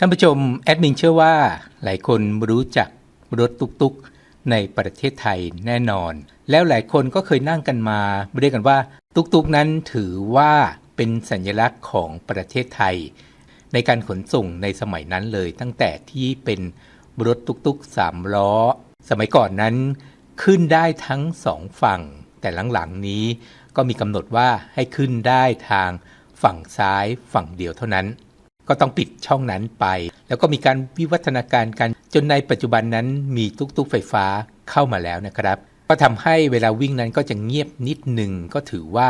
ท่านผู้ชมแอดมินเชื่อว่าหลายคนรู้จักรถตุกๆ ในประเทศไทยแน่นอน แล้วหลายคนก็เคยนั่งกันมาเรียกกันว่าตุกๆนั้นถือว่าเป็นสัญลักษณ์ของประเทศไทย ในการขนส่งในสมัยนั้นเลย ตั้งแต่ที่เป็นรถตุกๆสามล้อ สมัยก่อนนั้นขึ้นได้ทั้งสองฝั่ง แต่หลังๆนี้ก็มีกำหนดว่าให้ขึ้นได้ทางฝั่งซ้ายฝั่งเดียวเท่านั้น ก็ต้องปิดช่องนั้นไป แล้วก็มีการวิวัฒนาการกันจนในปัจจุบันนั้นมีตุกๆไฟฟ้าเข้ามาแล้วนะครับ ก็ทำให้เวลาวิ่งนั้นก็จะเงียบนิดหนึ่งก็ถือว่า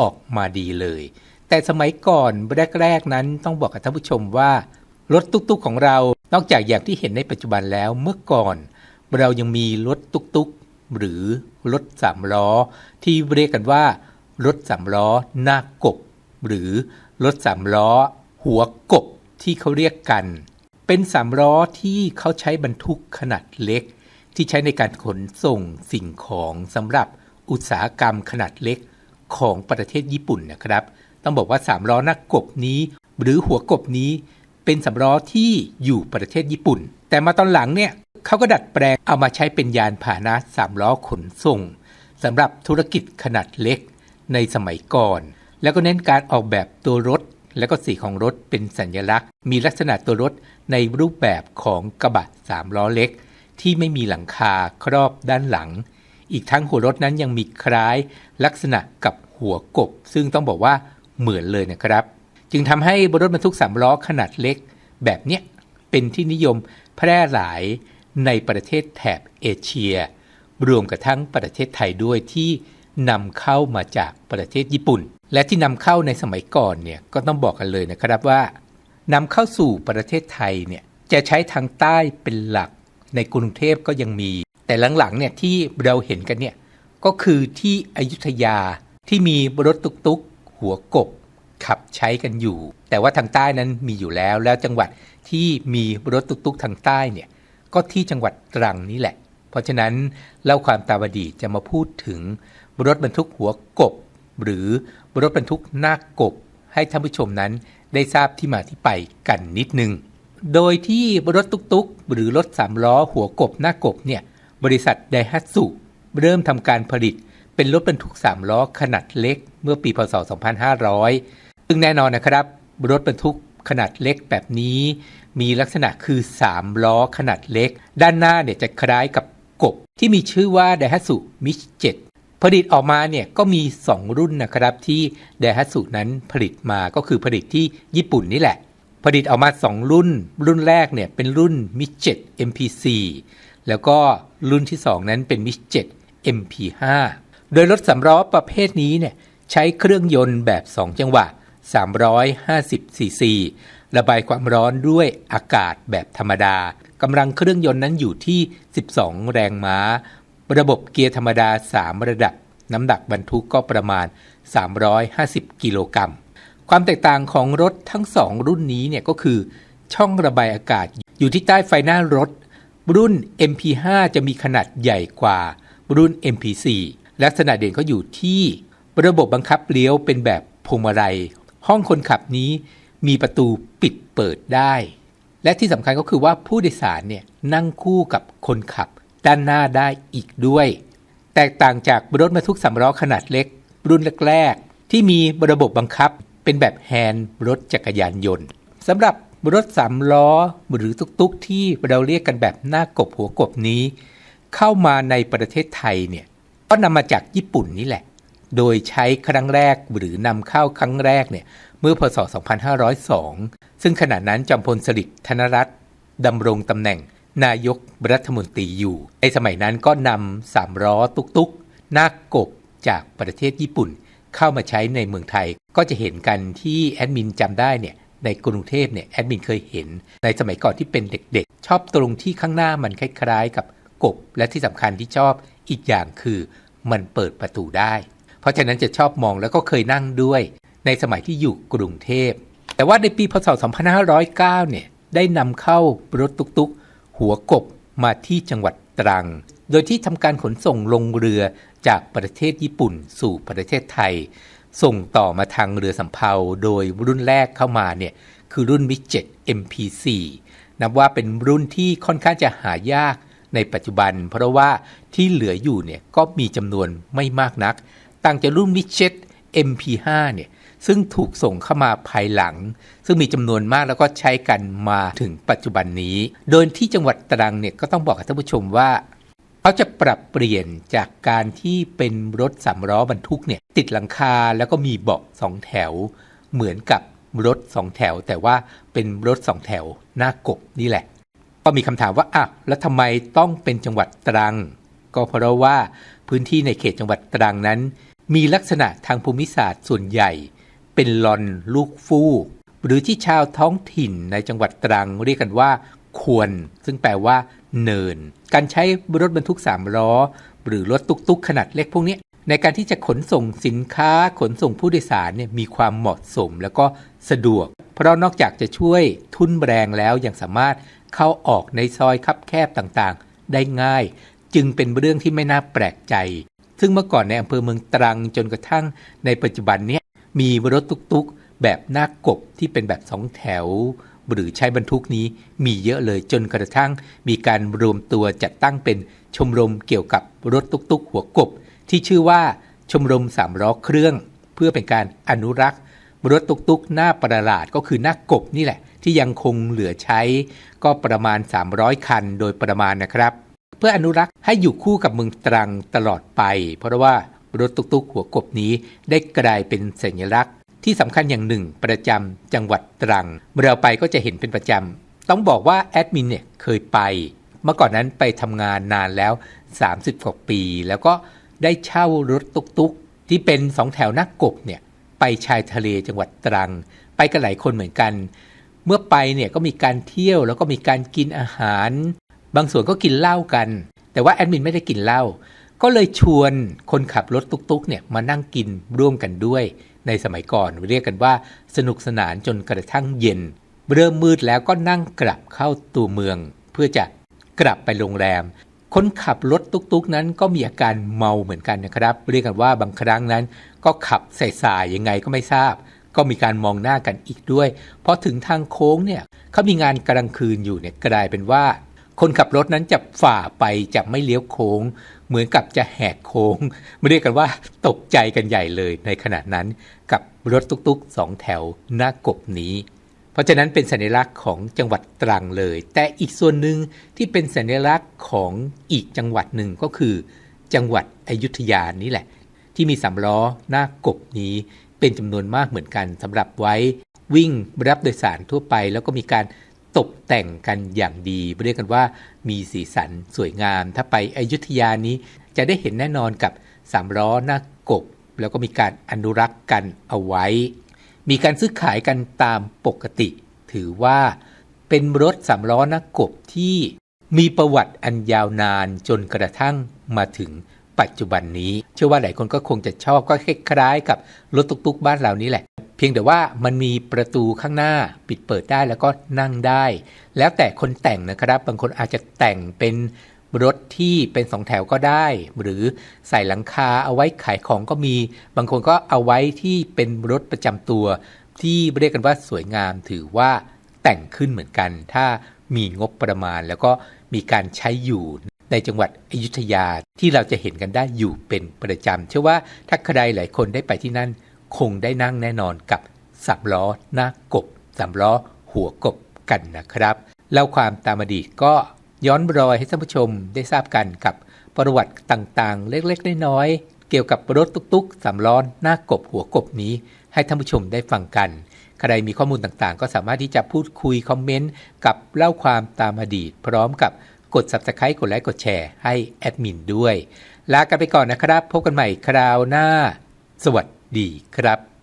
ออกมาดีเลย แต่สมัยก่อนแรกๆนั้นต้องบอกกับท่านผู้ชมว่า รถตุกๆของเรา นอกจากอย่างที่เห็นในปัจจุบันแล้วเมื่อก่อน เรายังมีรถตุกๆ หรือรถสามล้อ ที่เรียกกันว่ารถสามล้อหน้ากบหรือรถสามล้อ หัวกบที่เขาเรียกกัน เป็นสามล้อที่เขาใช้บรรทุกขนาดเล็ก ที่ใช้ในการขนส่งสิ่งของสำหรับอุตสาหกรรมขนาดเล็กของประเทศญี่ปุ่นนะครับ ต้องบอกว่าสามล้อหน้ากบนี้ หรือหัวกบนี้ เป็นสามล้อที่อยู่ประเทศญี่ปุ่น แต่มาตอนหลังเนี่ยเขาก็ดัดแปลงเอามาใช้เป็นยานพาหนะสามล้อขนส่งสำหรับธุรกิจขนาดเล็กในสมัยก่อน แล้วก็เน้นการออกแบบตัวรถ และก็สีของรถเป็นสัญลักษณ์ มีลักษณะตัวรถในรูปแบบของกระบะสามล้อเล็ก ที่ไม่มีหลังคาครอบด้านหลัง อีกทั้งหัวรถนั้นยังมีคล้าย ลักษณะกับหัวกบ ซึ่งต้องบอกว่าเหมือนเลยนะครับ จึงทำให้รถบรรทุกสามล้อขนาดเล็ก แบบเนี้ยเป็นที่นิยมแพร่หลายในประเทศแถบเอเชีย รวมกับทั้งประเทศไทยด้วยที่นำเข้ามาจากประเทศญี่ปุ่น และที่นำเข้าในสมัยก่อนเนี่ยก็ต้องบอกกันเลยนะครับว่านำเข้าสู่ประเทศไทยเนี่ยจะใช้ทางใต้เป็นหลักในกรุงเทพก็ยังมี แต่หลังๆเนี่ยที่เราเห็นกันเนี่ยก็คือที่อยุธยาที่มีรถตุกๆ หัวกบขับใช้กันอยู่ แต่ว่าทางใต้นั้นมีอยู่แล้ว แล้วจังหวัดที่มีรถตุกๆ ทางใต้เนี่ยก็ที่จังหวัดตรังนี่แหละ เพราะฉะนั้นเล่าความตาวดีจะมาพูดถึงรถบรรทุกหัวกบ หรือ รถบรรทุกหน้ากบให้ท่านผู้ชมนั้นได้ทราบที่มาที่ไปกันนิดนึง โดยที่รถตุกๆ หรือรถสามล้อหัวกบหน้ากบเนี่ยบริษัทไดฮัตสุเริ่มทำการผลิตเป็นรถบรรทุกสามล้อขนาดเล็กเมื่อปีพศ 2500 ซึ่งแน่นอนนะครับ รถบรรทุกขนาดเล็กแบบนี้ มีลักษณะคือ3ล้อขนาดเล็ก ด้านหน้าเนี่ยจะคล้ายกับกบที่มีชื่อว่า Daihatsu Mich 7 ผลิตออกมาเนี่ยก็มี 2 รุ่นนะครับที่ Daihatsu นั้นผลิตมาก็คือผลิตที่ญี่ปุ่นนี่แหละ ผลิตออกมา 2 รุ่น รุ่นแรกเนี่ยเป็นรุ่น Mich 7 MP4 แล้วก็รุ่นที่ 2 นั้นเป็น Mich 7 MP5 โดยรถสำล้อประเภทนี้เนี่ยใช้เครื่องยนต์แบบ 2 จังหวะ 350 ซีซี ระบายความร้อนด้วยอากาศแบบธรรมดากำลังเครื่องยนต์นั้นอยู่ที่ 12 แรงม้า ระบบเกียร์ธรรมดา 3 ระดับ น้ำหนักบรรทุกก็ประมาณ 350 กิโลกรัม ความแตกต่างของรถทั้ง 2 รุ่นนี้เนี่ยก็คือ ช่องระบายอากาศอยู่ที่ใต้ไฟหน้ารถ รุ่น MP5 จะมีขนาดใหญ่กว่า รุ่น MP4 ลักษณะเด่นเขาอยู่ที่ระบบบังคับเลี้ยวเป็นแบบพวงมาลัย ห้องคนขับนี้มีประตูปิดเปิดได้ และที่สำคัญก็คือว่าผู้โดยสารเนี่ยนั่งคู่กับคนขับ ด้านหน้าได้อีกด้วย แตกต่างจากรถบรรทุกสำล้อขนาดเล็ก รุ่นแรกๆ ที่มีระบบบังคับเป็นแบบแฮนด์รถจักรยานยนต์สำหรับรถสามล้อหรือตุกๆ ที่เราเรียกกันแบบหน้ากบหัวกบนี้ เข้ามาในประเทศไทยเนี่ยก็นำมาจากญี่ปุ่นนี่แหละ โดยใช้ครั้งแรกหรือนำเข้าครั้งแรกเนี่ยเมื่อพศ 2502 ซึ่งขณะนั้นจอมพลสฤษดิ์ธนรัตน์ดำรงตำแหน่ง นายกรัฐมนตรีอยู่ ในสมัยนั้นก็นำสามล้อตุกๆหน้ากบจากประเทศญี่ปุ่น เข้ามาใช้ในเมืองไทย ก็จะเห็นกันที่แอดมินจำได้เนี่ยในกรุงเทพเนี่ยแอดมินเคยเห็น ในสมัยก่อนที่เป็นเด็กๆ ชอบตรงที่ข้างหน้ามันคล้ายๆ กับกบ และที่สำคัญที่ชอบอีกอย่างคือมันเปิดประตูได้ เพราะฉะนั้นจะชอบมองแล้วก็เคยนั่งด้วย ในสมัยที่อยู่กรุงเทพ แต่ว่าในปีพศ 2509 เนี่ยได้นำเข้ารถตุกๆ หัวกบมาที่จังหวัดตรัง โดยที่ทำการขนส่งลงเรือจากประเทศญี่ปุ่นสู่ประเทศไทย ส่งต่อมาทางเรือสำเภาโดยรุ่นแรกเข้ามาเนี่ยคือรุ่นมิเจ็ MP4 นับว่าเป็นรุ่นที่ค่อนข้างจะหายากในปัจจุบัน เพราะว่าที่เหลืออยู่เนี่ยก็มีจำนวนไม่มากนัก ต่างจากรุ่นมิเจ็ MP5 เนี่ย ซึ่งถูกส่งเข้ามาภายหลัง ซึ่งมีจำนวนมากแล้วก็ใช้กันมาถึงปัจจุบันนี้ โดยที่จังหวัดตรังเนี่ยก็ต้องบอกกับท่านผู้ชมว่าเขาจะปรับเปลี่ยนจากการที่เป็นรถสามล้อบรรทุกเนี่ยติดหลังคาแล้วก็มีเบาะสองแถว เหมือนกับรถสองแถว แต่ว่าเป็นรถสองแถวหน้ากบนี่แหละ ก็มีคำถามว่าอ้าวแล้วทำไมต้องเป็นจังหวัดตรัง ก็เพราะว่าพื้นที่ในเขตจังหวัดตรังนั้น มีลักษณะทางภูมิศาสตร์ส่วนใหญ่ เป็นลอนลูกฟูก หรือที่ชาวท้องถิ่นในจังหวัดตรังเรียกกันว่า ควร ซึ่งแปลว่า เนิน การใช้รถบรรทุกสามล้อ หรือรถตุกๆ ขนาดเล็กพวกนี้ในการที่จะขนส่งสินค้าขนส่งผู้โดยสารเนี่ยมีความเหมาะสมแล้วก็สะดวก เพราะนอกจากจะช่วยทุนแรงแล้วยังสามารถเข้าออกในซอยคับแคบต่างๆ ได้ง่าย จึงเป็นเรื่องที่ไม่น่าแปลกใจ ซึ่งเมื่อก่อนในอำเภอเมืองตรังจนกระทั่งในปัจจุบันเนี้ มีรถตุกๆ แบบหน้ากบที่เป็นแบบสองแถว หรือใช้บรรทุกนี้มีเยอะเลยจนกระทั่งมีการรวมตัวจัดตั้งเป็นชมรมเกี่ยวกับรถตุกๆ หัวกบ ที่ชื่อว่าชมรมสามล้อเครื่อง เพื่อเป็นการอนุรักษ์รถตุกๆ หน้าประหลาดก็คือหน้ากบนี่แหละ ที่ยังคงเหลือใช้ ก็ประมาณ 300 คันโดยประมาณนะครับ เพื่ออนุรักษ์ให้อยู่คู่กับเมืองตรังตลอดไป เพราะว่า รถตุกๆ หัวกบนี้ได้กลายเป็นสัญลักษณ์ ที่สำคัญอย่างหนึ่งประจำจังหวัดตรัง เมื่อเราไปก็จะเห็นเป็นประจำ ต้องบอกว่าแอดมินเนี่ยเคยไป เมื่อก่อนนั้นไปทำงานนานแล้ว 30 กว่าปี แล้วก็ได้เช่ารถตุกๆ ที่เป็นสองแถวนักกบเนี่ยไปชายทะเลจังหวัดตรัง ไปกันหลายคนเหมือนกัน เมื่อไปเนี่ยก็มีการเที่ยวแล้วก็มีการกินอาหาร บางส่วนก็กินเหล้ากัน แต่ว่าแอดมินไม่ได้กินเหล้า ก็เลยชวนคนขับรถตุ๊กๆเนี่ยมานั่งกินร่วมกันด้วย ในสมัยก่อนเรียกกันว่า สนุกสนานจนกระทั่งเย็น เริ่มมืดแล้วก็นั่งกลับเข้าตัวเมือง เพื่อจะกลับไปโรงแรม คนขับรถตุ๊กๆ นั้นก็มีอาการเมาเหมือนกันนะครับ เรียกกันว่าบางครั้งนั้น ก็ขับใส่สายยังไงก็ไม่ทราบ ก็มีการมองหน้ากันอีกด้วยพอถึงทางโค้งเนี่ยเขามีงานกลางคืนอยู่เนี่ยกลายเป็นว่า คนขับรถนั้นจะฝ่าไปจะไม่เลี้ยวโค้ง เหมือนกับจะแหกโค้งไม่เรียกกันว่าตกใจกันใหญ่เลยในขณะนั้นกับรถตุ๊กๆสองแถวหน้ากบนี้ เพราะฉะนั้นเป็นสัญลักษณ์ของจังหวัดตรังเลย แต่อีกส่วนหนึ่งที่เป็นสัญลักษณ์ของอีกจังหวัดหนึ่งก็คือ จังหวัดอยุธยานี่แหละ ที่มีสามล้อหน้ากบนี้ เป็นจำนวนมากเหมือนกันสำหรับไว้วิ่งรับโดยสารทั่วไป แล้วก็มีการ ตกแต่งกันอย่างดีเรียกกันว่ามีสีสันสวยงาม ถ้าไปอยุธยานี้จะได้เห็นแน่นอนกับสามล้อหน้ากบ แล้วก็มีการอนุรักษ์กันเอาไว้ มีการซื้อขายกันตามปกติ ถือว่าเป็นรถสามล้อหน้ากบที่มีประวัติอันยาวนานจนกระทั่งมาถึงปัจจุบันนี้ เชื่อว่าหลายคนก็คงจะชอบก็คล้ายๆกับรถตุ๊กๆบ้านเรานี้แหละ เพียงแต่ว่ามันมีประตูข้างหน้าปิดเปิดได้แล้วก็นั่งได้ แล้วแต่คนแต่งนะครับ บางคนอาจจะแต่งเป็นรถที่เป็นสองแถวก็ได้ หรือใส่หลังคาเอาไว้ขายของก็มี บางคนก็เอาไว้ที่เป็นรถประจำตัว ที่เรียกกันว่าสวยงามถือว่าแต่งขึ้นเหมือนกัน ถ้ามีงบประมาณแล้วก็มีการใช้อยู่ในจังหวัดอยุธยาที่เราจะเห็นกันได้อยู่เป็นประจำเชื่อว่าถ้าใครหลายคนได้ไปที่นั่น คงได้นั่งแน่นอนกับสามล้อหน้ากบสามล้อหัวกบกันนะครับเล่าความตามอดีตก็ย้อนรอยให้ท่านผู้ชมได้ทราบกันกับประวัติต่างๆ เล็กๆ น้อยๆ เกี่ยวกับรถตุ๊กๆสามล้อหน้ากบหัวกบนี้ ให้ท่านผู้ชมได้ฟังกัน ใครมีข้อมูลต่างๆ ก็สามารถที่จะพูดคุยคอมเมนต์กับเล่าความตามอดีต พร้อมกับกด subscribe กดไลค์กดแชร์ให้แอดมินด้วย ลากันไปก่อนนะครับ พบกันใหม่คราวหน้า สวัสดี ดีครับ